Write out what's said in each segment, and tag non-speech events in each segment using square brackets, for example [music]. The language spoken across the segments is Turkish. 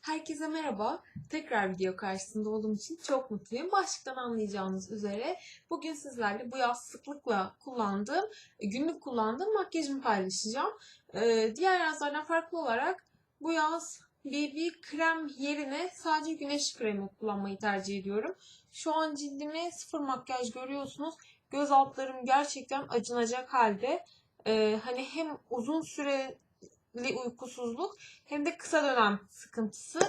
Herkese merhaba. Tekrar video karşısında olduğum için çok mutluyum. Başlıktan anlayacağınız üzere bugün sizlerle bu yaz sıklıkla kullandığım, günlük kullandığım makyajımı paylaşacağım. Ee, diğer yazlardan farklı olarak bu yaz BB krem yerine sadece güneş kremi kullanmayı tercih ediyorum. Şu an cildime sıfır makyaj görüyorsunuz. Göz altlarım gerçekten acınacak halde. Ee, hani hem uzun süre uykusuzluk hem de kısa dönem sıkıntısı.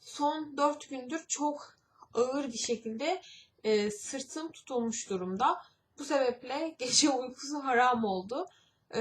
Son 4 gündür çok ağır bir şekilde e, sırtım tutulmuş durumda. Bu sebeple [laughs] gece uykusu haram oldu. E,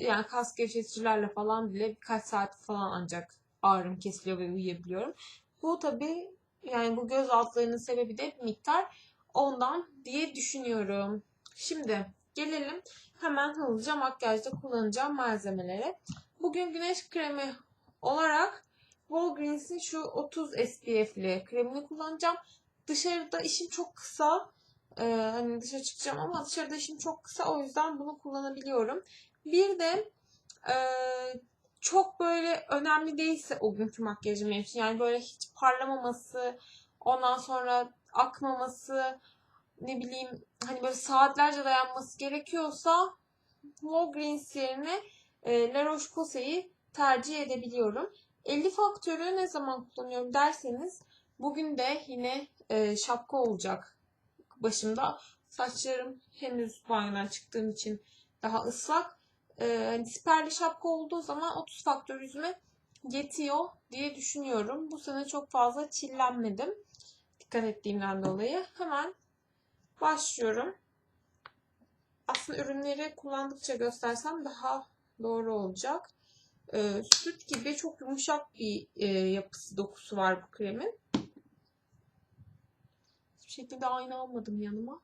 yani kas gevşeticilerle falan bile birkaç saat falan ancak ağrım kesiliyor ve uyuyabiliyorum. Bu tabi yani bu göz altlarının sebebi de bir miktar ondan diye düşünüyorum. Şimdi gelelim hemen hızlıca makyajda kullanacağım malzemelere. Bugün güneş kremi olarak Walgreens'in şu 30 SPF'li kremini kullanacağım. Dışarıda işim çok kısa. Ee, hani dışarı çıkacağım ama dışarıda işim çok kısa. O yüzden bunu kullanabiliyorum. Bir de e, çok böyle önemli değilse o günkü makyajım benim için. Yani böyle hiç parlamaması, ondan sonra akmaması, ne bileyim hani böyle saatlerce dayanması gerekiyorsa Walgreens yerine e, La Roche-Posay'i tercih edebiliyorum. 50 faktörü ne zaman kullanıyorum derseniz bugün de yine e, şapka olacak başımda. Saçlarım henüz banyodan çıktığım için daha ıslak. E, siperli şapka olduğu zaman 30 faktör yüzüme yetiyor diye düşünüyorum. Bu sene çok fazla çillenmedim. Dikkat ettiğimden dolayı. Hemen başlıyorum. Aslında ürünleri kullandıkça göstersem daha doğru olacak. E, süt gibi çok yumuşak bir e, yapısı, dokusu var bu kremin. Hiçbir şekilde ayna almadım yanıma.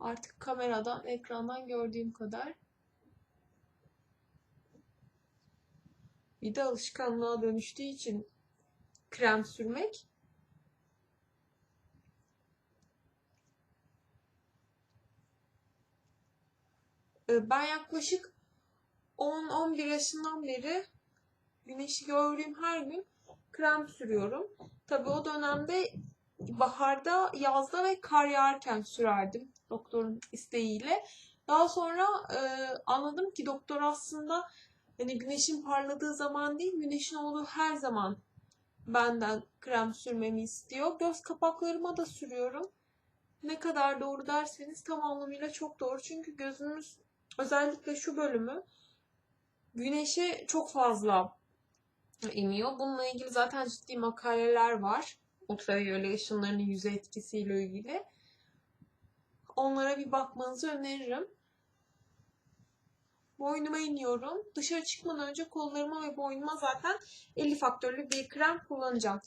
Artık kameradan, ekrandan gördüğüm kadar. Bir de alışkanlığa dönüştüğü için krem sürmek. Ben yaklaşık 10-11 yaşından beri güneşi gördüğüm her gün krem sürüyorum. Tabii o dönemde baharda, yazda ve kar yağarken sürerdim doktorun isteğiyle. Daha sonra e, anladım ki doktor aslında hani güneşin parladığı zaman değil, güneşin olduğu her zaman benden krem sürmemi istiyor. Göz kapaklarıma da sürüyorum. Ne kadar doğru derseniz tam anlamıyla çok doğru. Çünkü gözümüz özellikle şu bölümü güneşe çok fazla emiyor. Bununla ilgili zaten ciddi makaleler var. Ultraviyole ışınlarının yüzey etkisiyle ilgili. Onlara bir bakmanızı öneririm. Boynuma iniyorum. Dışarı çıkmadan önce kollarıma ve boynuma zaten 50 faktörlü bir krem kullanacağım.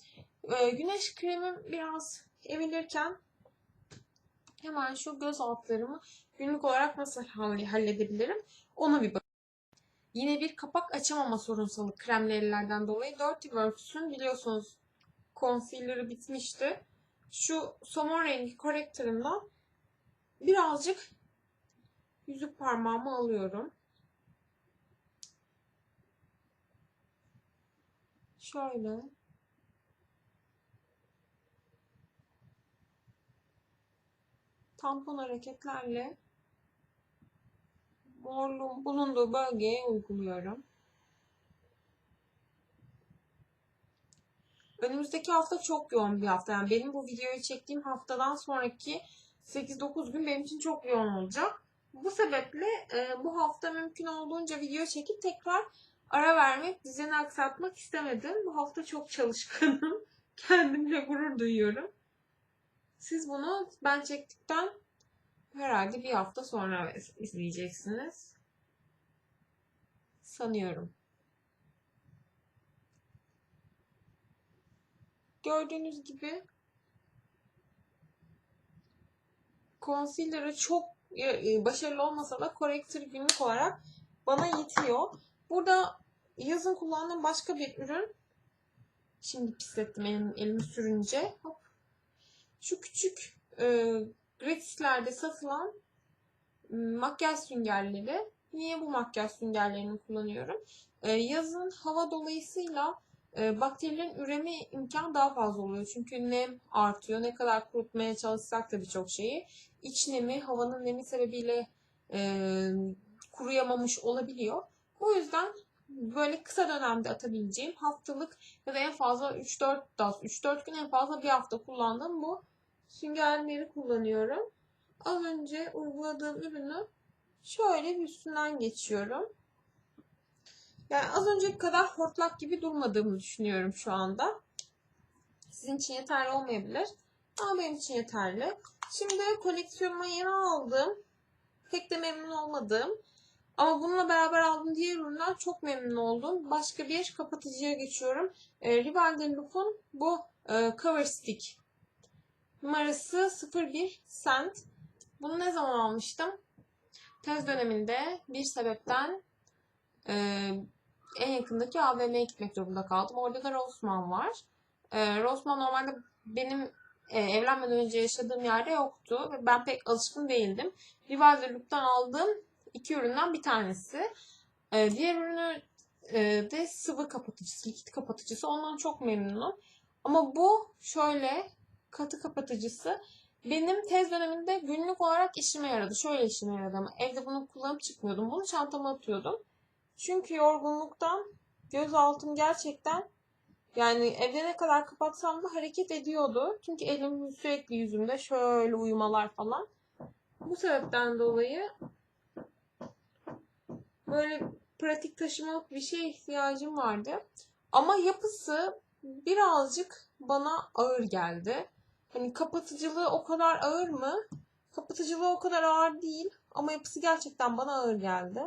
Ee, güneş kremim biraz emilirken hemen şu göz altlarımı günlük olarak nasıl halledebilirim ona bir bak. Yine bir kapak açamama sorunsalı kremli ellerden dolayı Dirty Works'ün biliyorsunuz concealer'ı bitmişti. Şu somon rengi corrector'ından birazcık yüzük parmağımı alıyorum. Şöyle. Tampon hareketlerle bulunduğu bölgeye uyguluyorum. Önümüzdeki hafta çok yoğun bir hafta. Yani benim bu videoyu çektiğim haftadan sonraki 8-9 gün benim için çok yoğun olacak. Bu sebeple e, bu hafta mümkün olduğunca video çekip tekrar ara vermek, düzeni aksatmak istemedim. Bu hafta çok çalışkanım. [laughs] Kendimle gurur duyuyorum. Siz bunu ben çektikten herhalde bir hafta sonra izleyeceksiniz. Sanıyorum. Gördüğünüz gibi concealer'ı çok e, başarılı olmasa da corrector günlük olarak bana yetiyor. Burada yazın kullandığım başka bir ürün. Şimdi pislettim elim, elimi sürünce. Hop. Şu küçük e, gratislerde satılan makyaj süngerleri. Niye bu makyaj süngerlerini kullanıyorum? Yazın hava dolayısıyla bakterilerin üreme imkanı daha fazla oluyor. Çünkü nem artıyor. Ne kadar kurutmaya çalışsak da birçok şeyi. İç nemi, havanın nemi sebebiyle kuruyamamış olabiliyor. O yüzden böyle kısa dönemde atabileceğim haftalık ya da en fazla 3-4 das, 3-4 gün en fazla bir hafta kullandığım bu süngerleri kullanıyorum. Az önce uyguladığım ürünü şöyle bir üstünden geçiyorum. Yani az önceki kadar hortlak gibi durmadığımı düşünüyorum şu anda. Sizin için yeterli olmayabilir. Ama benim için yeterli. Şimdi koleksiyonuma yeni aldım. Pek de memnun olmadım. Ama bununla beraber aldığım diğer ürünler çok memnun oldum. Başka bir kapatıcıya geçiyorum. E, Rival de Loop'un bu e, Cover Stick. Numarası 01 cent. Bunu ne zaman almıştım? Tez döneminde bir sebepten e, en yakındaki AVM'ye gitmek zorunda kaldım. Orada da Rossmann var. E, Rossmann normalde benim e, evlenmeden önce yaşadığım yerde yoktu. Ve ben pek alışkın değildim. Loop'tan aldığım iki üründen bir tanesi. E, diğer ürünü e, de sıvı kapatıcısı, likit kapatıcısı. Ondan çok memnunum. Ama bu şöyle katı kapatıcısı benim tez döneminde günlük olarak işime yaradı. Şöyle işime yaradı ama evde bunu kullanıp çıkmıyordum. Bunu çantama atıyordum. Çünkü yorgunluktan göz altım gerçekten yani evde ne kadar kapatsam da hareket ediyordu. Çünkü elim sürekli yüzümde şöyle uyumalar falan. Bu sebepten dolayı böyle pratik taşımalık bir şeye ihtiyacım vardı. Ama yapısı birazcık bana ağır geldi. Hani kapatıcılığı o kadar ağır mı? Kapatıcılığı o kadar ağır değil ama yapısı gerçekten bana ağır geldi.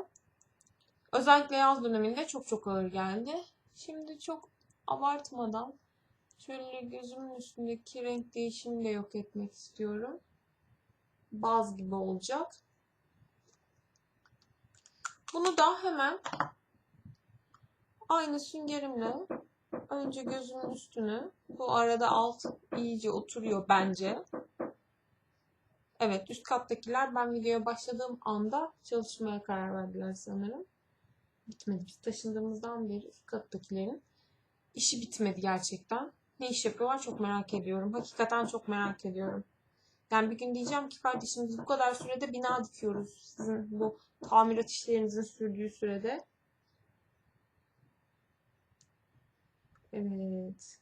Özellikle yaz döneminde çok çok ağır geldi. Şimdi çok abartmadan şöyle gözümün üstündeki renk değişimini de yok etmek istiyorum. Baz gibi olacak. Bunu da hemen aynı süngerimle önce gözümün üstünü bu arada alt iyice oturuyor bence. Evet üst kattakiler ben videoya başladığım anda çalışmaya karar verdiler sanırım. Bitmedi. Biz taşındığımızdan beri üst kattakilerin işi bitmedi gerçekten. Ne iş yapıyorlar çok merak ediyorum. Hakikaten çok merak ediyorum. Yani bir gün diyeceğim ki kardeşim bu kadar sürede bina dikiyoruz. Sizin bu tamirat işlerinizin sürdüğü sürede. Evet.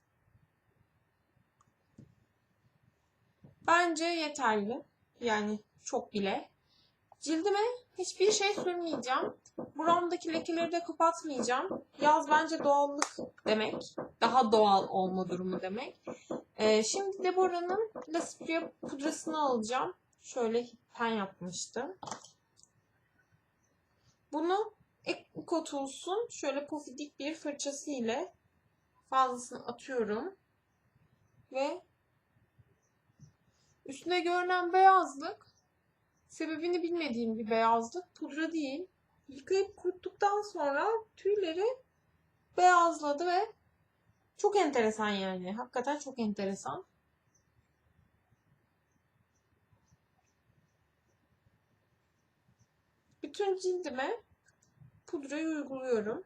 Bence yeterli. Yani çok bile. Cildime hiçbir şey sürmeyeceğim. Buramdaki lekeleri de kapatmayacağım. Yaz bence doğallık demek. Daha doğal olma durumu demek. Ee, şimdi Deborah'ın La Spria pudrasını alacağım. Şöyle pen yapmıştım. Bunu Eco Tools'un şöyle pofidik bir fırçası ile fazlasını atıyorum. Ve üstünde görünen beyazlık sebebini bilmediğim bir beyazlık. Pudra değil. Yıkayıp kuruttuktan sonra tüyleri beyazladı ve çok enteresan yani. Hakikaten çok enteresan. Bütün cildime pudrayı uyguluyorum.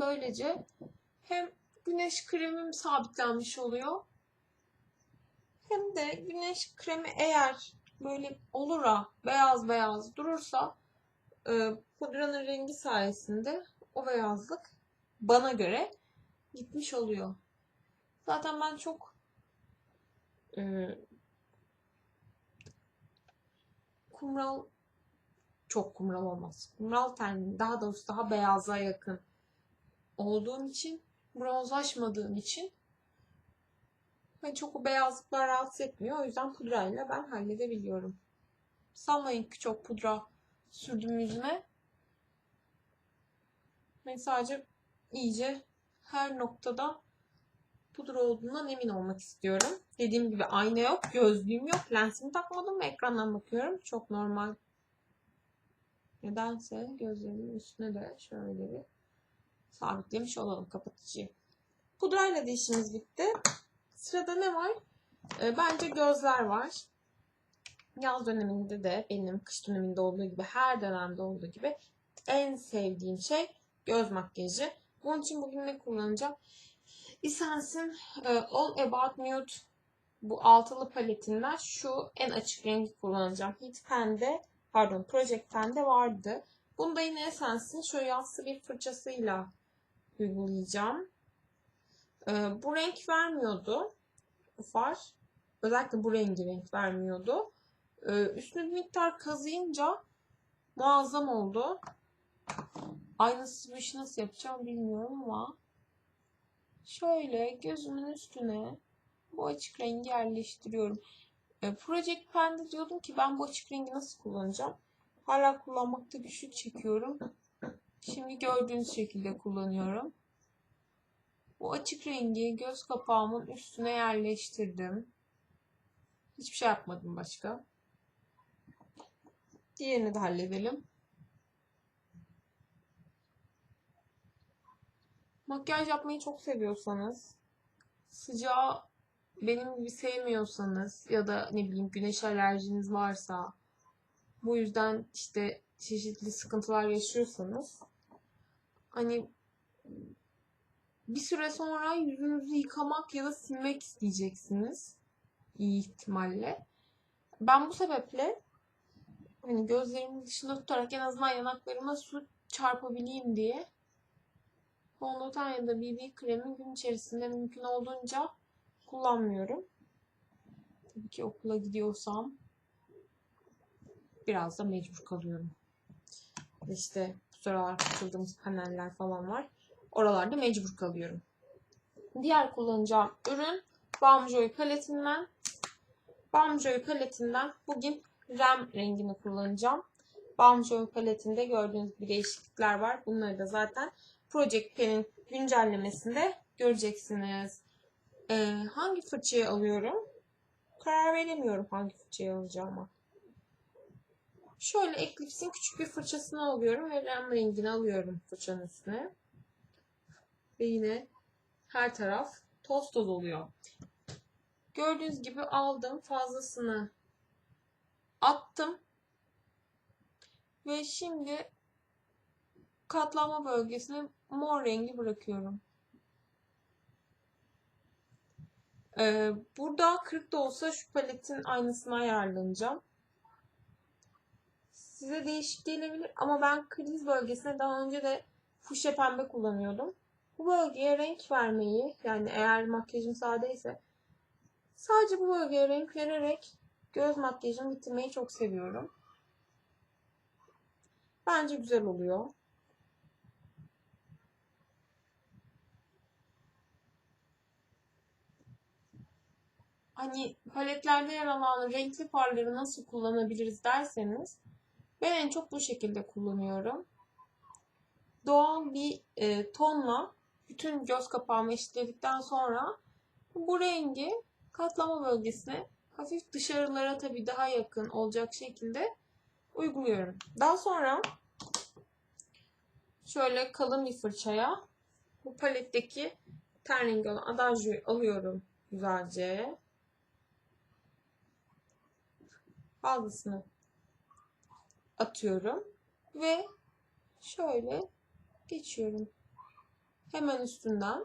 Böylece hem güneş kremim sabitlenmiş oluyor hem de güneş kremi eğer böyle olura beyaz beyaz durursa e, pudranın rengi sayesinde o beyazlık bana göre gitmiş oluyor. Zaten ben çok e, kumral çok kumral olmaz. Kumral tenli daha doğrusu daha beyaza yakın olduğum için bronzlaşmadığım için ve çok o beyazlıklar rahatsız etmiyor. O yüzden pudrayla ben halledebiliyorum. Sanmayın ki çok pudra sürdüm yüzüme. Ben sadece iyice her noktada pudra olduğundan emin olmak istiyorum. Dediğim gibi ayna yok, gözlüğüm yok, lensimi takmadım ve ekrandan bakıyorum. Çok normal. Nedense gözlerimin üstüne de şöyle bir sabitlemiş olalım kapatıcıyı. Pudrayla da işimiz bitti. Sırada ne var? E, bence gözler var. Yaz döneminde de benim kış döneminde olduğu gibi her dönemde olduğu gibi en sevdiğim şey göz makyajı. Bunun için bugün ne kullanacağım? Essence'in e, All About Nude bu altılı paletinden şu en açık rengi kullanacağım. Heat Pen'de, pardon Project Pen'de vardı. Bunu da yine Essence'in şöyle yassı bir fırçasıyla uygulayacağım. E, bu renk vermiyordu. Far. Özellikle bu rengi renk vermiyordu. E, üstüne bir miktar kazıyınca muazzam oldu. Aynısız bu işi nasıl yapacağım bilmiyorum ama şöyle gözümün üstüne bu açık rengi yerleştiriyorum. E, Project Pen'de diyordum ki ben bu açık rengi nasıl kullanacağım? Hala kullanmakta güçlük çekiyorum. Şimdi gördüğünüz şekilde kullanıyorum. Bu açık rengi göz kapağımın üstüne yerleştirdim. Hiçbir şey yapmadım başka. Diğerini de halledelim. Makyaj yapmayı çok seviyorsanız, sıcağı benim gibi sevmiyorsanız ya da ne bileyim güneş alerjiniz varsa, bu yüzden işte çeşitli sıkıntılar yaşıyorsanız, hani bir süre sonra yüzünüzü yıkamak ya da silmek isteyeceksiniz. İyi ihtimalle. Ben bu sebeple hani gözlerimin dışında tutarak en azından yanaklarıma su çarpabileyim diye fondöten ya da BB kremi gün içerisinde mümkün olduğunca kullanmıyorum. Tabii ki okula gidiyorsam biraz da mecbur kalıyorum. İşte sıralar katıldığımız paneller falan var. Oralarda mecbur kalıyorum. Diğer kullanacağım ürün Balm Joy paletinden. Balm Joy paletinden bugün Rem rengini kullanacağım. Balm Joy paletinde gördüğünüz gibi değişiklikler var. Bunları da zaten Project Pen'in güncellemesinde göreceksiniz. Ee, hangi fırçayı alıyorum? Karar veremiyorum hangi fırçayı alacağıma. Şöyle Eclipse'in küçük bir fırçasını alıyorum ve Rem rengini alıyorum fırçanın üstüne. Ve yine her taraf toz toz oluyor. Gördüğünüz gibi aldım fazlasını attım. Ve şimdi katlanma bölgesine mor rengi bırakıyorum. Ee, burada 40 da olsa şu paletin aynısını ayarlanacağım. Size değişik gelebilir ama ben kriz bölgesine daha önce de fuşya pembe kullanıyordum. Bu bölgeye renk vermeyi yani eğer makyajım sadeyse sadece bu bölgeye renk vererek göz makyajımı bitirmeyi çok seviyorum. Bence güzel oluyor. Hani paletlerde yer alan renkli farları nasıl kullanabiliriz derseniz ben en çok bu şekilde kullanıyorum. Doğal bir e, tonla bütün göz kapağımı eşitledikten sonra bu rengi katlama bölgesine hafif dışarılara tabii daha yakın olacak şekilde uyguluyorum. Daha sonra şöyle kalın bir fırçaya bu paletteki ten rengi olan Adagio'yu alıyorum güzelce. Fazlasını atıyorum ve şöyle geçiyorum. Hemen üstünden.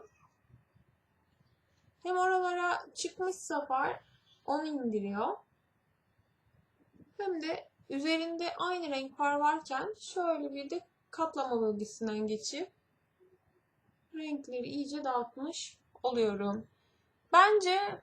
Hem oralara çıkmışsa far onu indiriyor. Hem de üzerinde aynı renk far varken şöyle bir de katlama bölgesinden geçip renkleri iyice dağıtmış oluyorum. Bence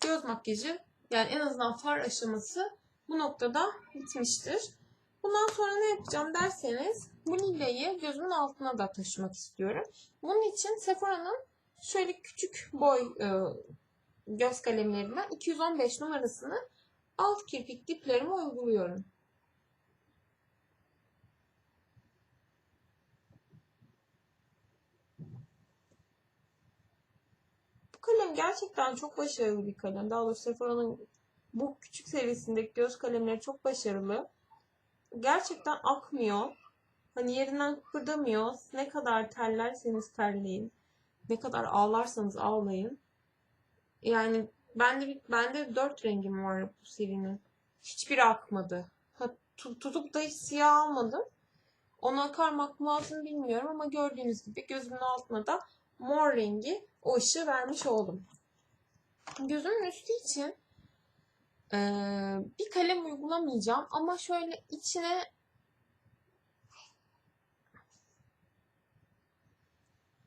göz makyajı yani en azından far aşaması bu noktada bitmiştir. Bundan sonra ne yapacağım derseniz bu lilayı gözümün altına da taşımak istiyorum. Bunun için Sephora'nın şöyle küçük boy e, göz kalemlerinden 215 numarasını alt kirpik diplerime uyguluyorum. Bu kalem gerçekten çok başarılı bir kalem. Daha doğrusu Sephora'nın bu küçük serisindeki göz kalemleri çok başarılı. Gerçekten akmıyor. Hani yerinden kıpırdamıyor. Ne kadar terlerseniz terleyin. Ne kadar ağlarsanız ağlayın. Yani bende bende dört rengim var bu serinin. Hiçbiri akmadı. Ha, tutup da hiç siyah almadım. Ona karmak mı lazım bilmiyorum ama gördüğünüz gibi gözümün altına da mor rengi o ışığı vermiş oldum. Gözümün üstü için eee, bir kalem uygulamayacağım ama şöyle içine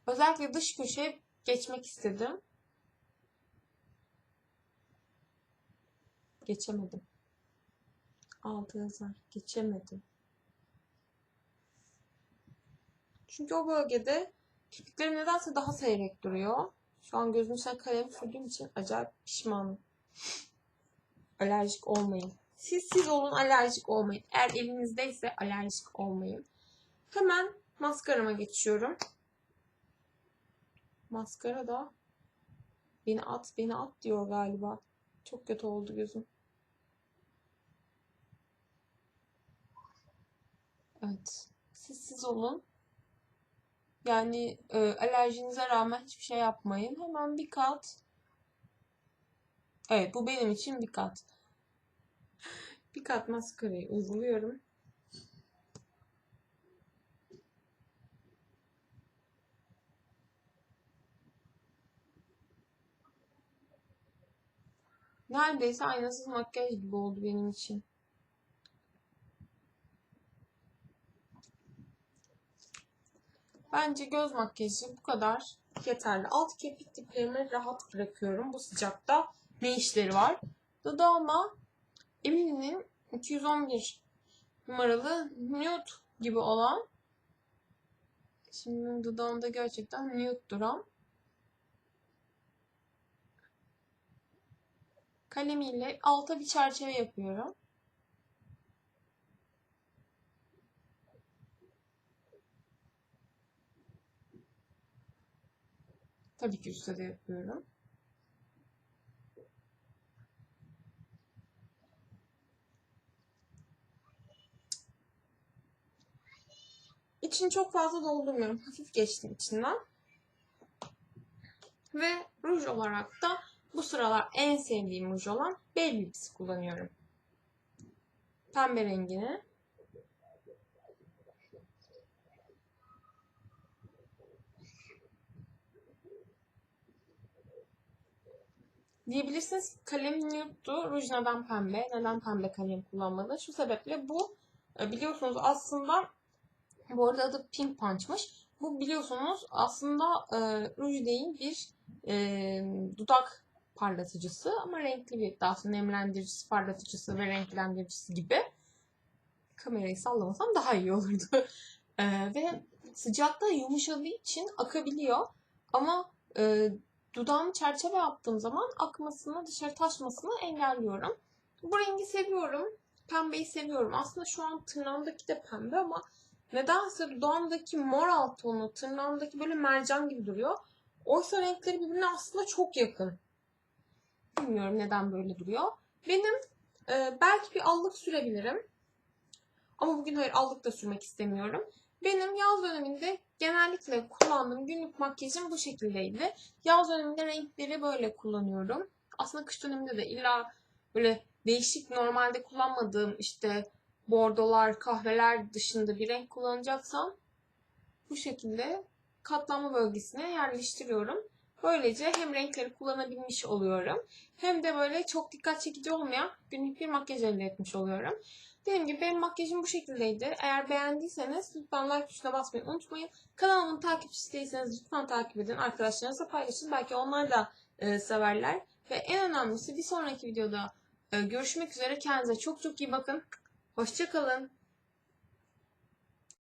özellikle dış köşeye geçmek istedim. Geçemedim. Altı yazar. Geçemedim. Çünkü o bölgede kirpiklerim nedense daha seyrek duruyor. Şu an gözümün içine kalem sürdüğüm için acayip pişmanım. Alerjik olmayın. Siz siz olun alerjik olmayın. Eğer elinizdeyse alerjik olmayın. Hemen maskarama geçiyorum. Maskara da beni at beni at diyor galiba. Çok kötü oldu gözüm. Evet. Siz siz olun. Yani e, alerjinize rağmen hiçbir şey yapmayın. Hemen bir kat. Evet bu benim için bir kat. Bir kat maskarayı uyguluyorum. Neredeyse aynasız makyaj gibi oldu benim için. Bence göz makyajı bu kadar yeterli. Alt kirpik diplerimi rahat bırakıyorum. Bu sıcakta ne işleri var? Dudağıma Emily'nin 211 numaralı nude gibi olan şimdi dudağımda gerçekten nude duran kalemiyle alta bir çerçeve yapıyorum. Tabii ki üstte de yapıyorum. İçini çok fazla doldurmuyorum. Hafif geçtim içinden. Ve ruj olarak da bu sıralar en sevdiğim ruj olan Bell Lips kullanıyorum. Pembe rengini. Diyebilirsiniz kalem nude'du. Ruj neden pembe? Neden pembe kalem kullanmadı? Şu sebeple bu e, biliyorsunuz aslında bu arada adı Pink Punch'mış. Bu biliyorsunuz aslında e, ruj değil bir e, dudak parlatıcısı ama renkli bir daha sonra nemlendiricisi, parlatıcısı ve renklendiricisi gibi. Kamerayı sallamasam daha iyi olurdu. E, ve sıcakta yumuşadığı için akabiliyor. Ama e, dudağımı çerçeve yaptığım zaman akmasını, dışarı taşmasını engelliyorum. Bu rengi seviyorum. Pembeyi seviyorum. Aslında şu an tırnağımdaki de pembe ama nedense dudağımdaki mor alt tonu, tırnağımdaki böyle mercan gibi duruyor. Oysa renkleri birbirine aslında çok yakın. Bilmiyorum neden böyle duruyor. Benim e, belki bir allık sürebilirim. Ama bugün hayır allık da sürmek istemiyorum. Benim yaz döneminde genellikle kullandığım günlük makyajım bu şekildeydi. Yaz döneminde renkleri böyle kullanıyorum. Aslında kış döneminde de illa böyle değişik normalde kullanmadığım işte bordolar, kahveler dışında bir renk kullanacaksam bu şekilde katlanma bölgesine yerleştiriyorum. Böylece hem renkleri kullanabilmiş oluyorum hem de böyle çok dikkat çekici olmayan günlük bir makyaj elde etmiş oluyorum. Dediğim gibi benim makyajım bu şekildeydi. Eğer beğendiyseniz lütfen like tuşuna basmayı unutmayın. Kanalımın takipçisi değilseniz lütfen takip edin. Arkadaşlarınızla paylaşın. Belki onlar da e, severler. Ve en önemlisi bir sonraki videoda e, görüşmek üzere. Kendinize çok çok iyi bakın. Hoşçakalın.